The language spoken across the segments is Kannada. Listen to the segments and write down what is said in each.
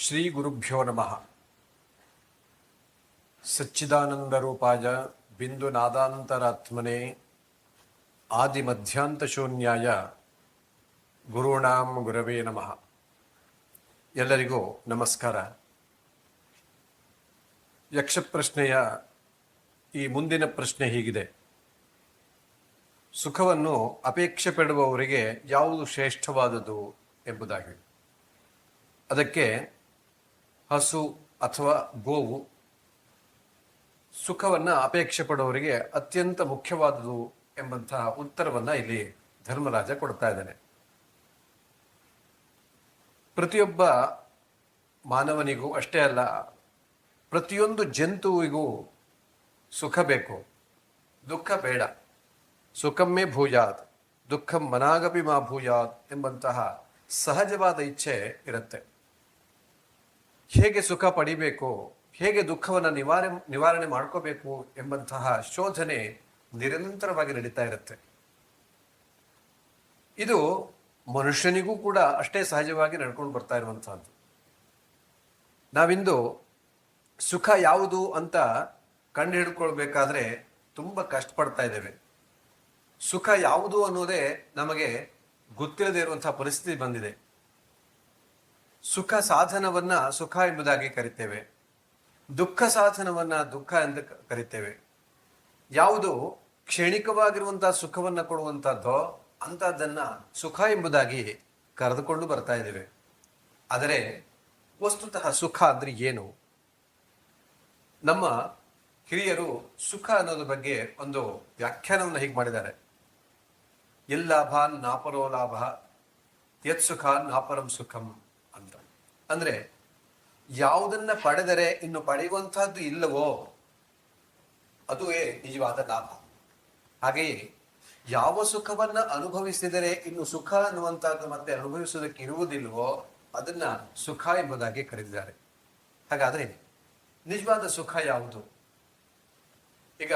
ಶ್ರೀ ಗುರುಭ್ಯೋ ನಮಃ. ಸಚ್ಚಿದಾನಂದ ರೂಪಾಯ ಬಿಂದು ನಾದಾಂತರಾತ್ಮನೆ ಆದಿ ಮಧ್ಯಾಂತ ಶೂನ್ಯಾಯ ಗುರುಣಾಂ ಗುರವೇ ನಮಃ. ಎಲ್ಲರಿಗೂ ನಮಸ್ಕಾರ. ಯಕ್ಷಪ್ರಶ್ನೆಯ ಈ ಮುಂದಿನ ಪ್ರಶ್ನೆ ಹೀಗಿದೆ. ಸುಖವನ್ನು ಅಪೇಕ್ಷೆ ಪಡುವವರಿಗೆ ಯಾವುದು ಶ್ರೇಷ್ಠವಾದುದು ಎಂಬುದಾಗಿ. ಅದಕ್ಕೆ ಹಸು ಅಥವಾ ಗೋವು ಸುಖವನ್ನು ಅಪೇಕ್ಷೆ ಪಡುವವರಿಗೆ ಅತ್ಯಂತ ಮುಖ್ಯವಾದುದು ಎಂಬಂತಹ ಉತ್ತರವನ್ನು ಇಲ್ಲಿ ಧರ್ಮರಾಜ ಕೊಡ್ತಾ ಇದ್ದಾನೆ. ಪ್ರತಿಯೊಬ್ಬ ಮಾನವನಿಗೂ ಅಷ್ಟೇ ಅಲ್ಲ, ಪ್ರತಿಯೊಂದು ಜಂತುವಿಗೂ ಸುಖ ಬೇಕು, ದುಃಖ ಬೇಡ. ಸುಖಮ್ಮೇ ಭೂಯಾತ್, ದುಃಖ ಮನಾಗಪಿ ಮಾ ಭೂಯಾತ್ ಎಂಬಂತಹ ಸಹಜವಾದ ಇಚ್ಛೆ ಇರುತ್ತೆ. ಹೇಗೆ ಸುಖ ಪಡಿಬೇಕು, ಹೇಗೆ ದುಃಖವನ್ನು ನಿವಾರಣೆ ನಿವಾರಣೆ ಮಾಡ್ಕೋಬೇಕು ಎಂಬಂತಹ ಶೋಧನೆ ನಿರಂತರವಾಗಿ ನಡೀತಾ ಇರುತ್ತೆ. ಇದು ಮನುಷ್ಯನಿಗೂ ಕೂಡ ಅಷ್ಟೇ ಸಹಜವಾಗಿ ನಡ್ಕೊಂಡು ಬರ್ತಾ ಇರುವಂತಹದ್ದು. ನಾವಿಂದು ಸುಖ ಯಾವುದು ಅಂತ ಕಂಡು ಹಿಡ್ಕೊಳ್ಬೇಕಾದ್ರೆ ತುಂಬ ಕಷ್ಟಪಡ್ತಾ ಇದ್ದೇವೆ. ಸುಖ ಯಾವುದು ಅನ್ನೋದೇ ನಮಗೆ ಗೊತ್ತಿಲ್ಲದೆ ಇರುವಂತಹ ಪರಿಸ್ಥಿತಿ ಬಂದಿದೆ. ಸುಖ ಸಾಧನವನ್ನ ಸುಖ ಎಂಬುದಾಗಿ ಕರಿತೇವೆ. ದುಃಖ ಸಾಧನವನ್ನ ದುಃಖ ಎಂದು ಕರಿತೇವೆ. ಯಾವುದು ಕ್ಷಣಿಕವಾಗಿರುವಂತಹ ಸುಖವನ್ನ ಕೊಡುವಂತಹದ್ದೋ ಅಂತಹದ್ದನ್ನ ಸುಖ ಎಂಬುದಾಗಿ ಕರೆದುಕೊಂಡು ಬರ್ತಾ ಇದ್ದೇವೆ. ಆದರೆ ವಸ್ತುತಃ ಸುಖ ಅಂದ್ರೆ ಏನು? ನಮ್ಮ ಹಿರಿಯರು ಸುಖ ಅನ್ನೋದ್ರ ಬಗ್ಗೆ ಒಂದು ವ್ಯಾಖ್ಯಾನವನ್ನು ಹೀಗೆ ಮಾಡಿದ್ದಾರೆ. ಲಾಭ ನಾಪರೋ ಲಾಭ, ಯತ್ ಸುಖ ನಾಪರಂ ಸುಖಂ. ಅಂದ್ರೆ ಯಾವುದನ್ನ ಪಡೆದರೆ ಇನ್ನು ಪಡೆಯುವಂತಹದ್ದು ಇಲ್ಲವೋ, ಅದುವೇ ನಿಜವಾದ ಲಾಭ. ಹಾಗೆಯೇ ಯಾವ ಸುಖವನ್ನ ಅನುಭವಿಸಿದರೆ ಇನ್ನು ಸುಖ ಅನ್ನುವಂತಹದ್ದು ಮತ್ತೆ ಅನುಭವಿಸುವುದಕ್ಕೆ ಇರುವುದಿಲ್ಲವೋ, ಅದನ್ನ ಸುಖ ಎಂಬುದಾಗಿ ಕರೆದಿದ್ದಾರೆ ಹಾಗಾದ್ರೆ ನಿಜವಾದ ಸುಖ ಯಾವುದು? ಈಗ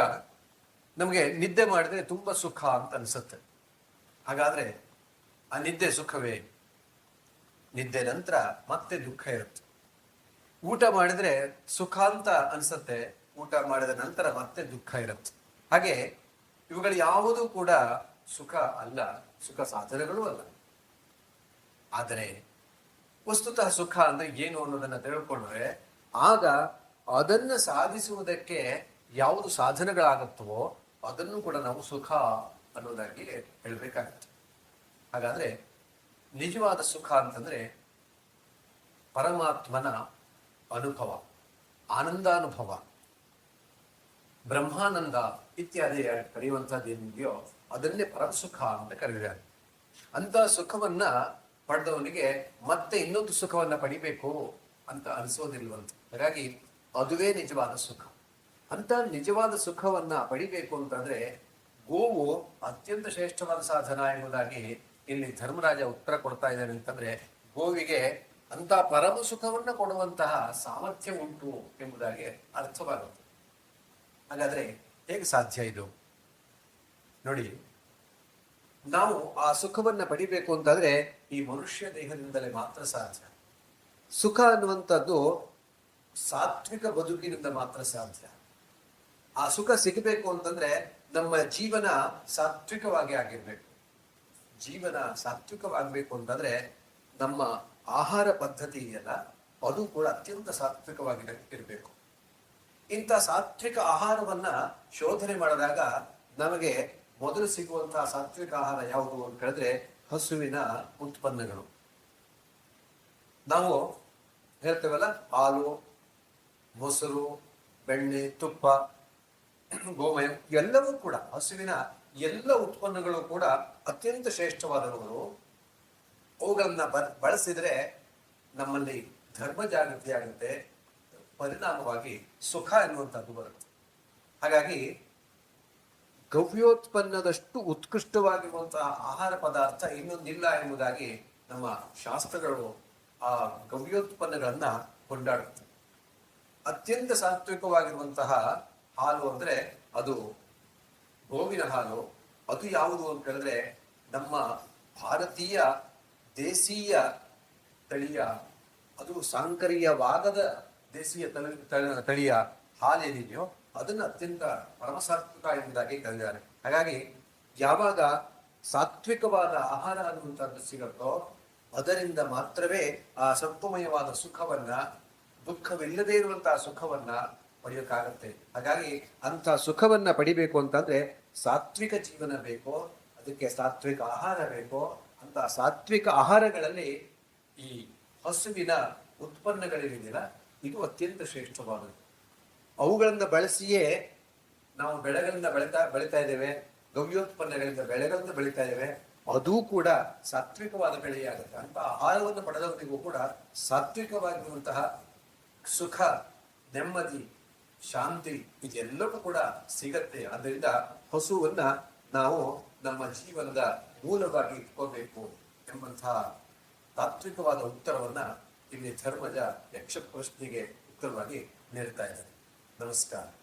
ನಮಗೆ ನಿದ್ದೆ ಮಾಡಿದ್ರೆ ತುಂಬಾ ಸುಖ ಅಂತ ಅನ್ಸುತ್ತೆ. ಹಾಗಾದ್ರೆ ಆ ನಿದ್ದೆ ಸುಖವೇ? ನಿದ್ದೆ ನಂತರ ಮತ್ತೆ ದುಃಖ ಇರುತ್ತೆ. ಊಟ ಮಾಡಿದ್ರೆ ಸುಖ ಅಂತ ಅನ್ಸುತ್ತೆ. ಊಟ ಮಾಡಿದ ನಂತರ ಮತ್ತೆ ದುಃಖ ಇರುತ್ತೆ. ಹಾಗೆ ಇವುಗಳು ಯಾವುದೂ ಕೂಡ ಸುಖ ಅಲ್ಲ, ಸುಖ ಸಾಧನಗಳು ಅಲ್ಲ. ಆದರೆ ವಸ್ತುತಃ ಸುಖ ಅಂದ್ರೆ ಏನು ಅನ್ನೋದನ್ನ ತಿಳ್ಕೊಂಡ್ರೆ ಆಗ ಅದನ್ನ ಸಾಧಿಸುವುದಕ್ಕೆ ಯಾವುದು ಸಾಧನಗಳಾಗುತ್ತವೋ ಅದನ್ನು ಕೂಡ ನಾವು ಸುಖ ಅನ್ನೋದಾಗಿ ಹೇಳ್ಬೇಕಾಗತ್ತೆ. ಹಾಗಾದ್ರೆ ನಿಜವಾದ ಸುಖ ಅಂತಂದರೆ ಪರಮಾತ್ಮನ ಅನುಭವ, ಆನಂದಾನುಭವ, ಬ್ರಹ್ಮಾನಂದ ಇತ್ಯಾದಿ ಕರೆಯುವಂಥದ್ದು ಏನಿದೆಯೋ ಅದನ್ನೇ ಪರಮಸುಖ ಅಂತ ಕರೆದಿದ್ದಾರೆ ಅಂತ ಸುಖವನ್ನ ಪಡೆದವನಿಗೆ ಮತ್ತೆ ಇನ್ನೊಂದು ಸುಖವನ್ನ ಪಡಿಬೇಕು ಅಂತ ಅನಿಸೋದಿಲ್ವಂತ. ಹಾಗಾಗಿ ಅದುವೇ ನಿಜವಾದ ಸುಖ. ಅಂತ ನಿಜವಾದ ಸುಖವನ್ನ ಪಡಿಬೇಕು ಅಂತಂದ್ರೆ ಗೋವು ಅತ್ಯಂತ ಶ್ರೇಷ್ಠವಾದ ಸಾಧನ ಎಂಬುದಾಗಿ ಇಲ್ಲಿ ಧರ್ಮರಾಜ ಉತ್ತರ ಕೊಡ್ತಾ ಇದ್ದಾನೆ ಅಂತಂದ್ರೆ, ಗೋವಿಗೆ ಅಂತ ಪರಮ ಸುಖವನ್ನ ಕೊಡುವಂತಹ ಸಾಮರ್ಥ್ಯ ಉಂಟು ಎಂಬುದಾಗಿ ಅರ್ಥವಾಗುತ್ತೆ. ಹಾಗಾದ್ರೆ ಹೇಗೆ ಸಾಧ್ಯ ಇದು? ನೋಡಿ, ನಾವು ಆ ಸುಖವನ್ನ ಪಡಿಬೇಕು ಅಂತಂದ್ರೆ ಈ ಮನುಷ್ಯ ದೇಹದಿಂದಲೇ ಮಾತ್ರ ಸಾಧ್ಯ. ಸುಖ ಅನ್ನುವಂಥದ್ದು ಸಾತ್ವಿಕ ಬದುಕಿನಿಂದ ಮಾತ್ರ ಸಾಧ್ಯ. ಆ ಸುಖ ಸಿಗಬೇಕು ಅಂತಂದ್ರೆ ನಮ್ಮ ಜೀವನ ಸಾತ್ವಿಕವಾಗಿ ಆಗಿರ್ಬೇಕು. ಜೀವನ ಸಾತ್ವಿಕವಾಗಬೇಕು ಅಂತಂದ್ರೆ ನಮ್ಮ ಆಹಾರ ಪದ್ಧತಿ ಇದೆಯಲ್ಲ ಅದು ಕೂಡ ಅತ್ಯಂತ ಸಾತ್ವಿಕವಾಗಿ ಇರಬೇಕು. ಇಂಥ ಸಾತ್ವಿಕ ಆಹಾರವನ್ನ ಶೋಧನೆ ಮಾಡಿದಾಗ ನಮಗೆ ಮೊದಲು ಸಿಗುವಂತಹ ಸಾತ್ವಿಕ ಆಹಾರ ಯಾವುದು ಅಂತ ಹೇಳಿದ್ರೆ ಹಸುವಿನ ಉತ್ಪನ್ನಗಳು. ನಾವು ಹೇಳ್ತೇವಲ್ಲ ಹಾಲು, ಮೊಸರು, ಬೆಣ್ಣೆ, ತುಪ್ಪ ಗೋಮಯ, ಎಲ್ಲವೂ ಕೂಡ, ಹಸುವಿನ ಎಲ್ಲ ಉತ್ಪನ್ನಗಳು ಕೂಡ ಅತ್ಯಂತ ಶ್ರೇಷ್ಠವಾದವರು ಅವುಗಳನ್ನ ಬಳಸಿದ್ರೆ ನಮ್ಮಲ್ಲಿ ಧರ್ಮ ಜಾಗೃತಿ ಆಗುತ್ತೆ, ಪರಿಣಾಮವಾಗಿ ಸುಖ ಎನ್ನುವಂಥದ್ದು ಬರುತ್ತೆ. ಹಾಗಾಗಿ ಗವ್ಯೋತ್ಪನ್ನದಷ್ಟು ಉತ್ಕೃಷ್ಟವಾಗಿರುವಂತಹ ಆಹಾರ ಪದಾರ್ಥ ಇನ್ನೊಂದಿಲ್ಲ ಎಂಬುದಾಗಿ ನಮ್ಮ ಶಾಸ್ತ್ರಗಳು ಆ ಗವ್ಯೋತ್ಪನ್ನಗಳನ್ನ ಕೊಂಡಾಡುತ್ತೆ. ಅತ್ಯಂತ ಸಾತ್ವಿಕವಾಗಿರುವಂತಹ ಹಾಲು ಅಂದ್ರೆ ಅದು ಗೋವಿನ ಹಾಲು. ಅದು ಯಾವುದು ಅಂತ ಹೇಳಿದ್ರೆ ನಮ್ಮ ಭಾರತೀಯ ದೇಸೀಯ ತಳಿಯ, ಅದು ಸಾಂಕರ್ಯವಾಗದ ದೇಶೀಯ ತಳಿ ತಳಿಯ ತಳಿಯ ಹಾಲೇನಿದೆಯೋ ಅದನ್ನ ಅತ್ಯಂತ ಪರಮಸಾತ್ವಿಕ ಎಂಬುದಾಗಿ ಕರೆದಿದ್ದಾರೆ. ಹಾಗಾಗಿ ಯಾವಾಗ ಸಾತ್ವಿಕವಾದ ಆಹಾರ ಅನ್ನುವಂಥದ್ದು ಸಿಗುತ್ತೋ ಅದರಿಂದ ಮಾತ್ರವೇ ಆ ಸತ್ವಮಯವಾದ ಸುಖವನ್ನ, ದುಃಖವಿಲ್ಲದೇ ಇರುವಂತಹ ಸುಖವನ್ನ ಪಡೆಯೋಕ್ಕಾಗತ್ತೆ. ಹಾಗಾಗಿ ಅಂಥ ಸುಖವನ್ನ ಪಡಿಬೇಕು ಅಂತಂದ್ರೆ ಸಾತ್ವಿಕ ಜೀವನ ಬೇಕೋ, ಅದಕ್ಕೆ ಸಾತ್ವಿಕ ಆಹಾರ ಬೇಕೋ ಅಂತ ಸಾತ್ವಿಕ ಆಹಾರಗಳಲ್ಲಿ ಈ ಹಸುವಿನ ಉತ್ಪನ್ನಗಳಿರಲಿಲ್ಲ ಇದು ಅತ್ಯಂತ ಶ್ರೇಷ್ಠವಾದದ್ದು. ಅವುಗಳನ್ನು ಬಳಸಿಯೇ ನಾವು ಬೆಳೆಗಳಿಂದ ಬೆಳಿತಾ ಬೆಳಿತಾ ಇದ್ದೇವೆ, ಗವ್ಯೋತ್ಪನ್ನಗಳಿಂದ ಬೆಳೆಗಳನ್ನ ಬೆಳಿತಾ ಇದ್ದೇವೆ, ಅದೂ ಕೂಡ ಸಾತ್ವಿಕವಾದ ಬೆಳೆಯಾಗುತ್ತೆ. ಅಂತ ಆಹಾರವನ್ನು ಪಡೆದವರಿಗೂ ಕೂಡ ಸಾತ್ವಿಕವಾಗಿರುವಂತಹ ಸುಖ, ನೆಮ್ಮದಿ ಶಾಂತಿ ಇದೆಲ್ಲವೂ ಕೂಡ ಸಿಗತ್ತೆ. ಅದರಿಂದ ಹಸುವನ್ನ ನಾವು ನಮ್ಮ ಜೀವನದ ಮೂಲವಾಗಿ ಇಟ್ಕೋಬೇಕು ಎಂಬಂತಹ ತಾತ್ವಿಕವಾದ ಉತ್ತರವನ್ನ ಇಲ್ಲಿ ಧರ್ಮದ ಯಕ್ಷ ಉತ್ತರವಾಗಿ ನೀಡ್ತಾ ಇದ್ದಾರೆ. ನಮಸ್ಕಾರ.